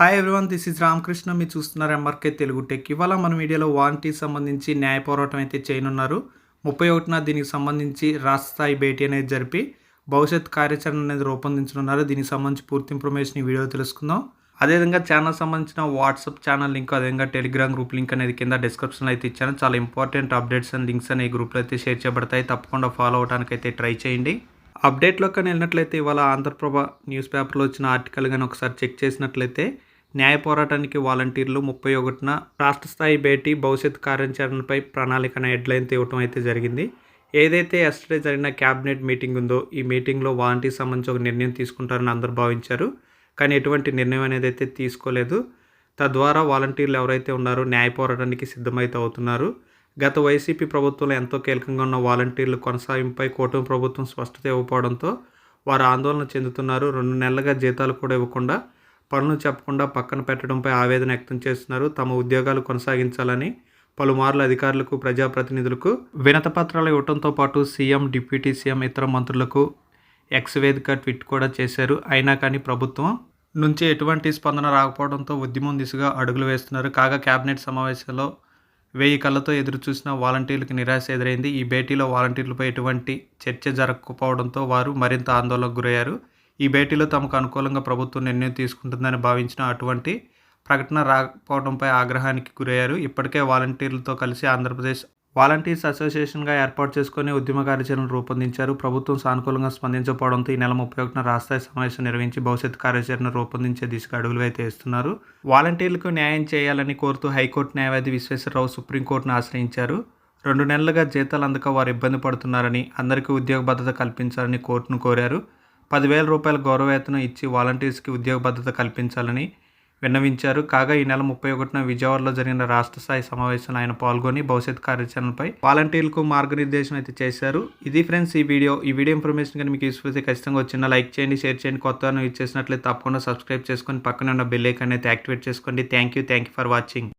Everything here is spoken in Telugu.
Hi everyone this is Ramakrishna మీరు చూస్తున్నారు ఎంఆర్కే తెలుగు టెక్ ఇవాళ మన మీడియాలో వారంటీ సంబంధించి న్యాయ పోరాటం అయితే చేయనున్నారు. ముప్పై ఒకటిన దీనికి సంబంధించి రాష్ట్ర స్థాయి భేటీ అనేది జరిపి భవిష్యత్ కార్యాచరణ అనేది రూపొందించనున్నారు. దీనికి సంబంధించి పూర్తి ఇన్ఫర్మేషన్ ఈ వీడియో తెలుసుకుందాం. అదేవిధంగా ఛానల్ సంబంధించిన వాట్సాప్ ఛానల్ లింక్ అదేవిధంగా టెలిగ్రామ్ గ్రూప్ లింక్ అనేది కింద డిస్క్రిప్షన్లో అయితే ఇచ్చాను. చాలా ఇంపార్టెంట్ అప్డేట్స్ అండ్ లింక్స్ అనే గ్రూప్లో అయితే షేర్ చేయబడతాయి. తప్పకుండా ఫాలో అవడానికి అయితే ట్రై చేయండి. అప్డేట్లో కానీ వెళ్ళినట్లయితే ఇవాళ ఆంధ్రప్రభ న్యూస్ పేపర్లో వచ్చిన ఆర్టికల్ కానీ ఒకసారి చెక్ చేసినట్లయితే న్యాయ పోరాటానికి వాలంటీర్లు ముప్పై ఒకటిన రాష్ట్ర స్థాయి భేటీ భవిష్యత్ కార్యాచరణపై ప్రణాళిక అనే హెడ్లైన్ ఇవ్వటం అయితే జరిగింది. ఏదైతే ఎస్టర్డే జరిగిన క్యాబినెట్ మీటింగ్ ఉందో ఈ మీటింగ్లో వాలంటీర్ సంబంధించి ఒక నిర్ణయం తీసుకుంటారని అందరూ భావించారు. కానీ ఎటువంటి నిర్ణయం అనేది అయితే తీసుకోలేదు. తద్వారా వాలంటీర్లు ఎవరైతే ఉన్నారో న్యాయ పోరాటానికి సిద్ధమైతే అవుతున్నారు. గత వైసీపీ ప్రభుత్వంలో ఎంతో కీలకంగా ఉన్న వాలంటీర్లు కొనసాగింపై కూటమి ప్రభుత్వం స్పష్టత ఇవ్వకపోవడంతో వారు ఆందోళన చెందుతున్నారు. రెండు నెలలుగా జీతాలు కూడా ఇవ్వకుండా పనులు చెప్పకుండా పక్కన పెట్టడంపై ఆవేదన వ్యక్తం చేస్తున్నారు. తమ ఉద్యోగాలు కొనసాగించాలని పలుమార్లు అధికారులకు ప్రజాప్రతినిధులకు వినత పత్రాలు ఇవ్వడంతో పాటు సీఎం డిప్యూటీ సీఎం ఇతర మంత్రులకు ఎక్స్ వేదిక ట్వీట్ కూడా చేశారు. అయినా కానీ ప్రభుత్వం నుంచి ఎటువంటి స్పందన రాకపోవడంతో ఉద్యమం దిశగా అడుగులు వేస్తున్నారు. కాగా కేబినెట్ సమావేశంలో వెయ్యి కళ్ళతో ఎదురు చూసిన వాలంటీర్లకు నిరాశ ఎదురైంది. ఈ భేటీలో వాలంటీర్లపై ఎటువంటి చర్చ జరగకపోవడంతో వారు మరింత ఆందోళనకు గురయ్యారు. ఈ భేటీలో తమకు అనుకూలంగా ప్రభుత్వం నిర్ణయం తీసుకుంటుందని భావించిన అటువంటి ప్రకటన రాకపోవడంపై ఆగ్రహానికి గురయ్యారు. ఇప్పటికే వాలంటీర్లతో కలిసి ఆంధ్రప్రదేశ్ వాలంటీర్స్ అసోసియేషన్గా ఏర్పాటు చేసుకుని ఉద్యమ కార్యాచరణ రూపొందించారు. ప్రభుత్వం సానుకూలంగా స్పందించకపోవడంతో ఈ నెల ముప్పై ఒకటిన రాష్ట్ర సమావేశం నిర్వహించి భవిష్యత్ కార్యాచరణ రూపొందించే దిశగా అడుగులు అయితే వేస్తున్నారు. వాలంటీర్లకు న్యాయం చేయాలని కోరుతూ హైకోర్టు న్యాయవాది విశ్వేశ్వరరావు సుప్రీంకోర్టును ఆశ్రయించారు. రెండు నెలలుగా జీతాలు అందక వారు ఇబ్బంది పడుతున్నారని అందరికీ ఉద్యోగ భద్రత కల్పించాలని కోర్టును కోరారు. పదివేల రూపాయల గౌరవవేతనం ఇచ్చి వాలంటీర్స్కి ఉద్యోగ భద్రత కల్పించాలని విన్నవించారు. కాగా ఈ నెల ముప్పై ఒకటిన విజయవాడలో జరిగిన రాష్ట్ర స్థాయి సమావేశంలో ఆయన పాల్గొని భవిష్యత్ కార్యాచరణపై వాలంటీర్లకు మార్గనిర్దేశం అయితే చేశారు. ఇది ఫ్రెండ్స్ ఈ వీడియో. ఈ వీడియో ఇన్ఫర్మేషన్ కానీ మీకు యూస్ఫుల్ అయితే ఖచ్చితంగా వచ్చిన లైక్ చేయండి షేర్ చేయండి. కొత్త ఇచ్చేసినట్లయితే తప్పకుండా సబ్స్క్రైబ్ చేసుకొని పక్కన ఉన్న బెల్ ఐకాన్ అయితే యాక్టివేట్ చేసుకోండి. Thank you thank you for watching.